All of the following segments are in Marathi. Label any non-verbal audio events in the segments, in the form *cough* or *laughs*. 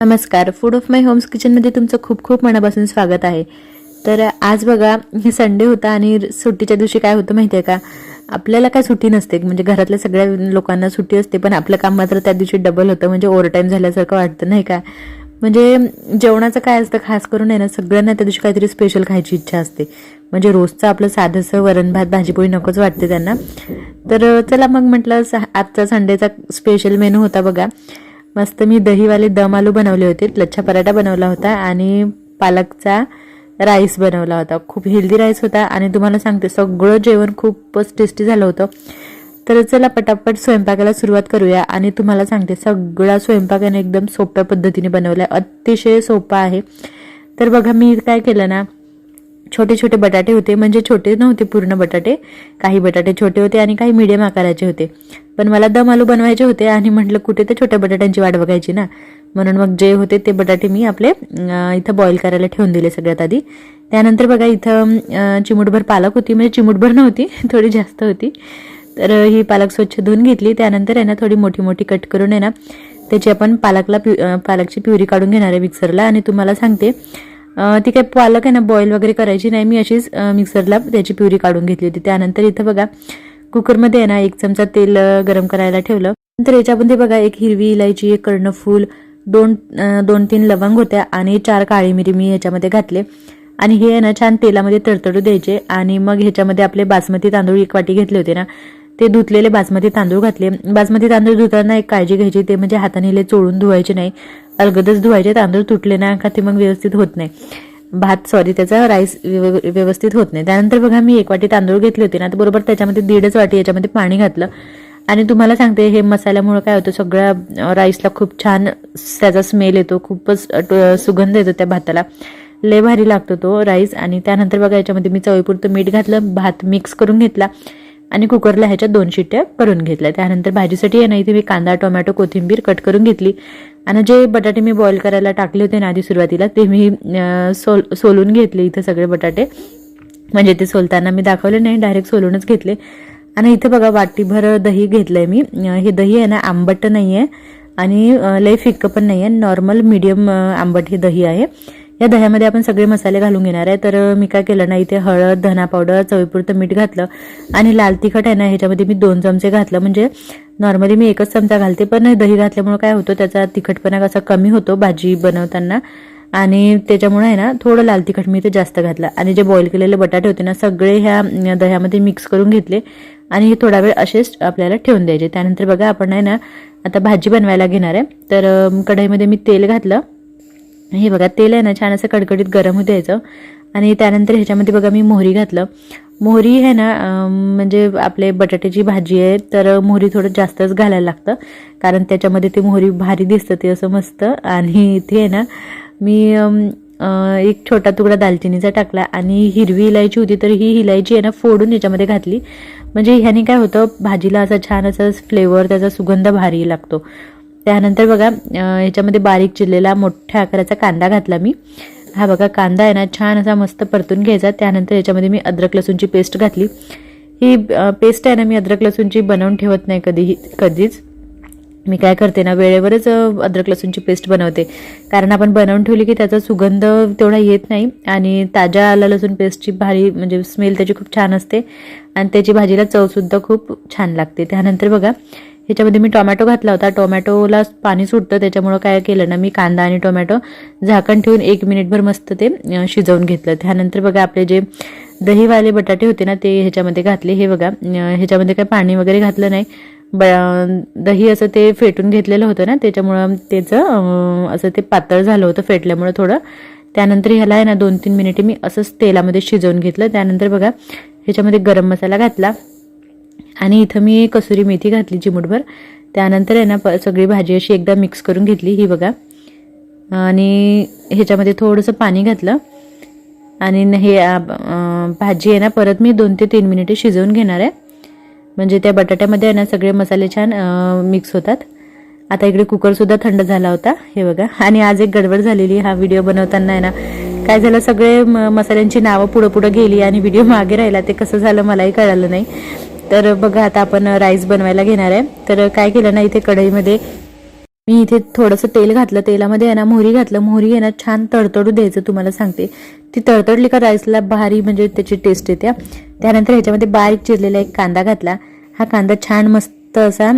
नमस्कार. फूड ऑफ माय होम्स किचनमध्ये तुमचं खूप खूप मनापासून स्वागत आहे. तर आज बघा संडे होता आणि सुट्टीच्या दिवशी काय होतं माहिती आहे का? आपल्याला काय सुट्टी नसते. म्हणजे घरातल्या सगळ्या लोकांना सुट्टी असते पण आपलं काम मात्र त्या दिवशी डबल होतं. म्हणजे ओव्हरटाईम झाल्यासारखं वाटतं नाही का? म्हणजे जेवणाचं काय असतं खास करून आहे ना सगळ्यांना त्या दिवशी काहीतरी स्पेशल खायची इच्छा असते. म्हणजे रोजचं आपलं साधंसं वरण भात भाजीपोळी नकोच वाटते त्यांना. तर चला मग म्हटलं आजचा संडेचा स्पेशल मेनू होता बघा. मस्त मी दहीवाले दम आलू बनवले होते. लच्छा पराठा बनवला होता आणि पालकचा राईस बनवला होता. खूप हेल्दी राईस होता आणि तुम्हाला सांगते सगळं जेवण खूपच टेस्टी झालं होतं. तर चला पटापट स्वयंपाकाला सुरुवात करूया आणि तुम्हाला सांगते सगळा स्वयंपाकाने एकदम सोप्या पद्धतीने बनवला आहे अतिशय सोपा आहे. तर बघा मी काय केलं ना छोटे छोटे बटाटे होते म्हणजे छोटे नव्हते पूर्ण बटाटे. काही बटाटे छोटे होते आणि काही मिडियम आकाराचे होते. पण मला दम आलू बनवायचे होते आणि म्हटलं कुठे ते छोट्या बटाट्यांची वाट बघायची ना. म्हणून मग जे होते ते बटाटे मी आपले इथं बॉईल करायला ठेवून दिले सगळ्यात आधी. त्यानंतर बघा इथं चिमूटभर पालक होती. म्हणजे चिमूटभर नव्हती *laughs* थोडी जास्त होती. तर ही पालक स्वच्छ धुवून घेतली. त्यानंतर आहे ना थोडी मोठी मोठी कट करून आहे ना त्याची आपण पालकला प्यु पालकची प्युरी काढून घेणार आहे मिक्सरला आणि तुम्हाला सांगते ती काही पालक आहे ना बॉईल वगैरे करायची नाही. मी अशीच मिक्सरला त्याची प्युरी काढून घेतली होती. त्यानंतर इथं बघा कुकरमध्ये आहे ना एक चमचा तेल गरम करायला ठेवलं. नंतर याच्यामध्ये बघा एक हिरवी इलायची एक कर्णफूल दोन दोन तीन लवंग होत्या आणि चार काळी मिरी मी ह्याच्यामध्ये घातले. आणि हे आहे ना छान तेलामध्ये तडतडू द्यायचे. आणि मग ह्याच्यामध्ये आपले बासमती तांदूळ एक वाटी घेतले होते ना ते धुतलेले बासमती तांदूळ घातले. बासमती तांदूळ धुताना एक काळजी घ्यायची ते म्हणजे हाताने चोळून धुवायचे नाही. अलगदच धुवायचे तांदूळ तुटले ना का ते मग व्यवस्थित होत नाही. भात सॉरी त्याचा राईस व्यव- व्यवस्थित होत नाही. त्यानंतर बघा मी एक वाटी तांदूळ घेतले होते ना तर बरोबर त्याच्यामध्ये दीडच वाटी याच्यामध्ये पाणी घातलं. आणि तुम्हाला सांगते हे मसाल्यामुळं काय होतं सगळ्या राईसला खूप छान त्याचा स्मेल येतो खूपच सुगंध येतो त्या भाताला. लय भारी लागतो तो राईस आणि त्यानंतर बघा याच्यामध्ये मी चवीपुरतं मीठ घातलं भात मिक्स करून घेतला आणि कुकरला ह्याच्या दोन शिट्ट्या करून घेतल्या. त्यानंतर भाजीसाठी आहे ना इथे मी कांदा टोमॅटो कोथिंबीर कट करून घेतली. आणि जे बटाटे मी बॉईल करायला टाकले होते ना आधी सुरुवातीला ते मी सोल सोलून घेतले इथे सगळे बटाटे. म्हणजे ते सोलताना मी दाखवले नाही डायरेक्ट सोलूनच घेतले. आणि इथे बघा वाटीभर दही घेतलंय मी. हे दही आहे ना आंबट नाही आहे आणि लय फिक्क पण नाही आहे नॉर्मल मीडियम आंबट हे दही आहे. या दह्यामध्ये आपण सगळे मसाले घालून घेणार आहे. तर मी काय केलं ना इथे हळद धना पावडर चवीपुरतं मीठ घातलं. आणि लाल तिखट आहे ना ह्याच्यामध्ये मी दोन चमचे घातलं. म्हणजे नॉर्मली मी एकच चमचा घालते पण दही घातल्यामुळे काय होतं त्याचा तिखटपणा कसा कमी होतो भाजी बनवताना. आणि त्याच्यामुळे आहे ना थोडं लाल तिखट मी ते जास्त घातलं. आणि जे बॉईल केलेले बटाटे होते ना सगळे ह्या दह्यामध्ये मिक्स करून घेतले. आणि हे थोडा वेळ असेच आपल्याला ठेवून द्यायचे. त्यानंतर बघा आपण आहे ना आता भाजी बनवायला घेणार आहे. तर कढईमध्ये मी तेल घातलं. हे बघा तेल आहे ना छान असं कडकडीत गरम होऊ द्यायचं. आणि त्यानंतर ह्याच्यामध्ये बघा मी मोहरी घातलं. मोहरी आहे ना म्हणजे आपले बटाट्याची भाजी आहे तर मोहरी थोडं जास्तच घालायला लागतं. कारण त्याच्यामध्ये ते मोहरी भारी दिसतं ते असं मस्त. आणि इथे आहे ना मी एक छोटा तुकडा दालचिनीचा टाकला आणि हिरवी इलायची होती तर ही इलायची आहे ना फोडून याच्यामध्ये घातली. म्हणजे ह्याने काय होतं भाजीला असा छान असा फ्लेवर त्याचा सुगंध भारी लागतो. त्यानंतर बघा ह्याच्यामध्ये बारीक चिरलेला मोठ्या आकाराचा कांदा घातला मी. हा बघा कांदा आहे ना छान असा मस्त परतून घ्यायचा. त्यानंतर याच्यामध्ये मी अद्रक लसूणची पेस्ट घातली. ही पेस्ट आहे ना मी अद्रक लसूणची बनवून ठेवत नाही कधीही कधीच. मी काय करते ना वेळेवरच अद्रक लसूणची पेस्ट बनवते. कारण आपण बनवून ठेवली की त्याचा सुगंध तेवढा येत नाही. आणि ताज्या आला लसूण पेस्टची भारी म्हणजे स्मेल त्याची खूप छान असते. आणि त्याची भाजीला चवसुद्धा खूप छान लागते. त्यानंतर बघा त्याच्यामध्ये मी टोमॅटो घातला होता. टोमॅटोला पाणी सुटतं त्याच्यामुळं काय केलं ना मी कांदा आणि टोमॅटो झाकण ठेवून एक मिनिटभर मस्त ते शिजवून घेतलं. त्यानंतर बघा आपले जे दहीवाले बटाटे होते ना ते ह्याच्यामध्ये घातले. हे बघा ह्याच्यामध्ये काय पाणी वगैरे घातलं नाही. ब दही असं ते फेटून घेतलेलं होतं ना त्याच्यामुळं त्याचं असं ते पातळ झालं होतं फेटल्यामुळं थोडं. त्यानंतर ह्याला आहे ना दोन तीन मिनिटे मी असंच तेलामध्ये शिजवून घेतलं. त्यानंतर बघा ह्याच्यामध्ये गरम मसाला घातला. आणि इथं मी कसुरी मेथी घातली चिमूटभर. त्यानंतर आहे ना प सगळी भाजी अशी एकदा मिक्स करून घेतली ही बघा. आणि ह्याच्यामध्ये थोडंसं पाणी घातलं. आणि हे भाजी आहे ना परत मी दोन ते तीन मिनिटे शिजवून घेणार आहे. म्हणजे त्या बटाट्यामध्ये आहे ना सगळे मसाले छान मिक्स होतात. आता इकडे कुकरसुद्धा थंड झाला होता हे बघा. आणि आज एक गडबड झालेली हा व्हिडिओ बनवताना आहे ना. काय झालं सगळे म- मसाल्यांची नावं पुढं पुढं गेली आणि व्हिडिओ मागे राहिला. ते कसं झालं मलाही कळालं नाही. तर बघा आता आपण राईस बनवायला घेणार आहे. तर काय केलं ना इथे कढईमध्ये मी इथे थोडंसं तेल घातलं. तेलामध्ये आहे ना मोहरी घातलं. मोहरी आहे ना छान तडतडू द्यायचं तुम्हाला सांगते. ती तडतडली का राईसला भारी म्हणजे त्याची टेस्ट येते त्यानंतर ह्याच्यामध्ये बारीक चिरलेला एक कांदा घातला. हा कांदा छान मस्त असा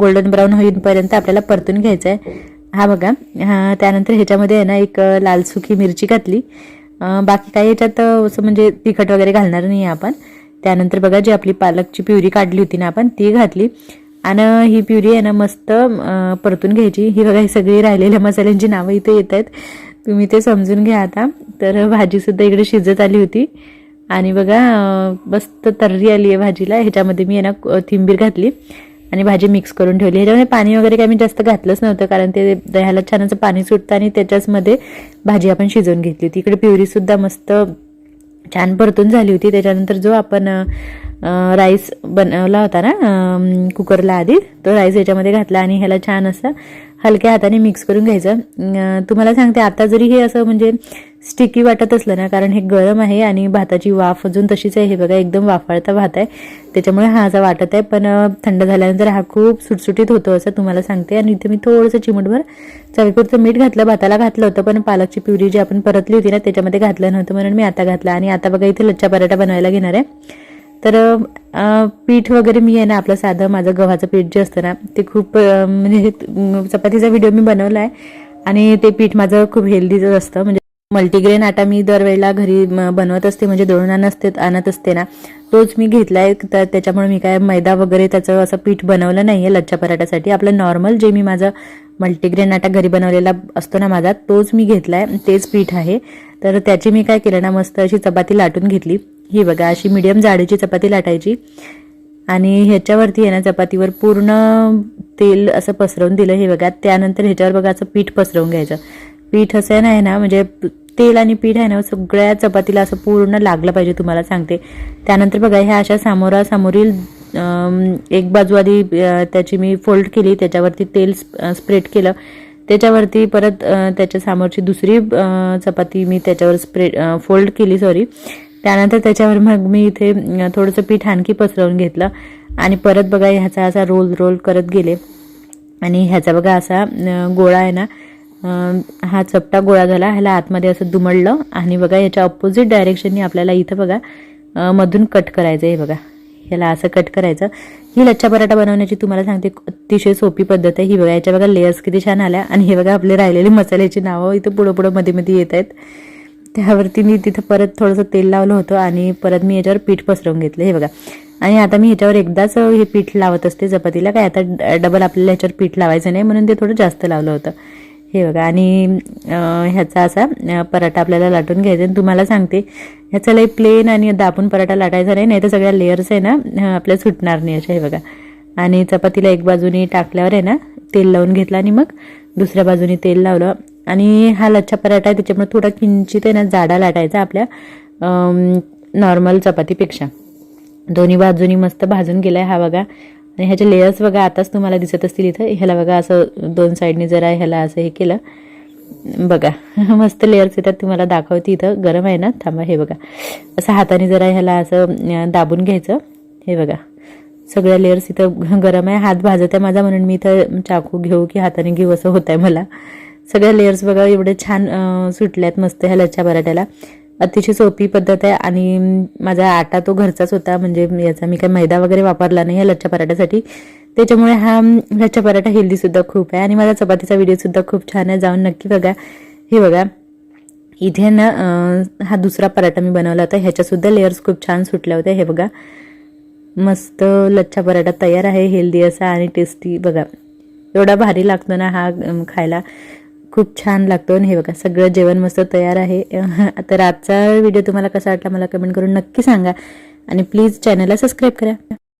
गोल्डन ब्राऊन होईपर्यंत आपल्याला परतून घ्यायचा आहे. हा बघा हा. त्यानंतर ह्याच्यामध्ये आहे ना एक लाल सुकी मिरची घातली. बाकी काही ह्याच्यात असं म्हणजे तिखट वगैरे घालणार नाही आपण. त्यानंतर बघा जी आपली पालकची प्युरी काढली होती ना आपण ती घातली. आणि ही प्युरी आहे ना मस्त परतून घ्यायची. ही बघा ही सगळी राहिलेल्या मसाल्यांची नावं इथे येत आहेत. तुम्ही ते समजून घ्या आता. तर भाजीसुद्धा इकडे शिजत आली होती. आणि बघा मस्त तर्री आली आहे भाजीला. ह्याच्यामध्ये मी आहे ना थिंबीर घातली. आणि भाजी मिक्स करून ठेवली. ह्याच्यामध्ये पाणी वगैरे काही मी जास्त घातलंच नव्हतं कारण ते दह्याला छान असं पाणी सुटतं आणि त्याच्याचमध्ये भाजी आपण शिजवून घेतली होती. इकडे प्युरीसुद्धा मस्त छान परतून झाली होती. त्याच्यानंतर जो आपण राईस बनवला होता ना कुकरला आधी तो राईस याच्यामध्ये घातला आणि ह्याला छान असं हलक्या हाताने मिक्स करून घ्यायचं. तुम्हाला सांगते आता जरी हे असं म्हणजे स्टिकी वाटत असलं ना कारण हे गरम आहे आणि भाताची वाफ अजून तशीच आहे. हे बघा एकदम वाफाळता भात आहे. त्याच्यामुळे हा असा वाटत आहे पण थंड झाल्यानंतर हा खूप सुटसुटीत होतो असं तुम्हाला सांगते. आणि इथे मी थोडंसं चिमटभर चवीपुरचं मीठ घातलं भाताला घातलं होतं पण पालकची प्युरी जी आपण परतली होती ना त्याच्यामध्ये घातलं नव्हतं म्हणून मी आता घातलं. आणि आता बघा इथे लच्चा पराठा बनवायला घेणार आहे. तर पीठ वगैरे मी आहे ना आपलं साधं माझं गव्हाचं पीठ जे असतं ना ते खूप म्हणजे चपातीचा व्हिडिओ मी बनवला आहे आणि ते पीठ माझं खूप हेल्दीचं असतं. म्हणजे मल्टीग्रेन आटा मी दरवेळेला घरी बनवत असते. म्हणजे दळून असते आणत असते ना. तोच मी घेतलाय. तर त्याच्यामुळे मी काय मैदा वगैरे त्याचं असं पीठ बनवलं नाही आहे लच्छा पराठ्यासाठी आपलं नॉर्मल जे मी माझं मल्टीग्रेन आटा घरी बनवलेला असतो ना माझा तोच मी घेतलाय. तेच पीठ आहे. तर त्याची मी काय केलं ना मस्त अशी चपाती लाटून घेतली. ही बघा अशी मिडियम जाडीची चपाती लाटायची. आणि ह्याच्यावरती आहे ना चपातीवर पूर्ण तेल असं पसरवून दिलं. हे बघा त्यानंतर ह्याच्यावर बघा असं पीठ पसरवून घ्यायचं. पीठ असं नाही ना म्हणजे तेल आणि पीठ आहे ना सगळ्या चपातीला असं पूर्ण लागलं पाहिजे तुम्हाला सांगते. त्यानंतर बघा ह्या अशा समोरासमोरील एक बाजू आधी त्याची मी फोल्ड केली. त्याच्यावरती तेल स्प्रेड केलं. त्याच्यावरती परत त्याच्या समोरची दुसरी चपाती मी त्याच्यावर स्प्रेड फोल्ड केली सॉरी त्यानंतर त्याच्यावर मग मी इथे थोडंसं पीठ आणखी पसरवून घेतलं. आणि परत बघा ह्याचा असा रोल रोल करत गेले. आणि ह्याचा बघा असा गोळा आहे ना हा चपटा गोळा झाला. ह्याला आतमध्ये असं दुमडलं. आणि बघा याच्या अपोजिट डायरेक्शननी आपल्याला इथं बघा मधून कट करायचं आहे बघा ह्याला असं कट करायचं. ही लच्छा पराठा बनवण्याची तुम्हाला सांगते अतिशय सोपी पद्धत आहे. ही बघा याच्या बघा लेयर्स किती छान आल्या. आणि हे बघा आपले राहिलेले मसाल्याची नावं इथं पुढं पुढं मध्ये मध्ये येत आहेत. त्यावरती मी तिथं परत थोडंसं तेल लावलं होतं आणि परत मी याच्यावर पीठ पसरवून घेतलं हे बघा. आणि आता मी ह्याच्यावर एकदाच हे पीठ लावत असते चपातीला. काय आता डबल आपल्याला ह्याच्यावर पीठ लावायचं नाही म्हणून ते थोडं जास्त लावलं होतं. हे बघा. आणि ह्याचा असा पराठा आपल्याला लाटून घ्यायचा आणि तुम्हाला सांगते ह्याचा लई प्लेन आणि दाबून पराठा लाटायचा नाही नाही तर सगळ्या लेअर्स आहे ना आपल्या सुटणार नाही अशा हे बघा. आणि चपातीला एक बाजूनी टाकल्यावर आहे ना तेल लावून घेतलं आणि मग दुसऱ्या बाजूनी तेल लावलं. आणि हा लच्छा पराठा आहे त्याच्यामुळे थोडा किंचित आहे ना जाडा लाटायचा आपल्या नॉर्मल चपातीपेक्षा. दोन्ही बाजूनी मस्त भाजून गेलाय हा बघा. आणि ह्याचे लेयर्स बघा आताच तुम्हाला दिसत असतील इथं. ह्याला बघा असं दोन साईडनी जरा ह्याला असं हे केलं. बघा *laughs* मस्त लेयर्स येतात तुम्हाला दाखवते इथं. गरम आहे ना? थांबा हे बघा. असं हाताने जरा ह्याला असं दाबून घ्यायचं. हे बघा. सगळ्या लेयर्स इथं *laughs* गरम आहे. हात भाजत आहे माझा म्हणून मी इथं चाकू घेऊ की हाताने घेऊ असं होत आहे मला. सगळ्या लेयर्स बघा एवढे छान सुटल्यात मस्त ह्या लच्छा पराठ्याला. अतिशय सोपी पद्धत आहे आणि माझा आटा तो घरचाच होता म्हणजे याचा मी काही मैदा वगैरे वापरला नाही ह्या लच्छा पराठ्यासाठी. त्याच्यामुळे हा लच्छा पराठा हेल्दीसुद्धा खूप आहे आणि माझा चपातीचा व्हिडिओसुद्धा खूप छान आहे जाऊन नक्की बघा. हे बघा. इथे ना हा दुसरा पराठा मी बनवला होता ह्याच्यासुद्धा लेयर्स खूप छान सुटल्या होत्या हे बघा. मस्त लच्छा पराठा तयार आहे हेल्दी असा आणि टेस्टी बघा. एवढा भारी लागतो ना हा खायला. खूप छान लागतो. आणि हे बघा सगळं जेवण मस्त तयार आहे. *laughs* तर आजचा व्हिडिओ तुम्हाला कसा वाटला मला कमेंट करून नक्की सांगा. आणि प्लीज चॅनलला सबस्क्राईब करा.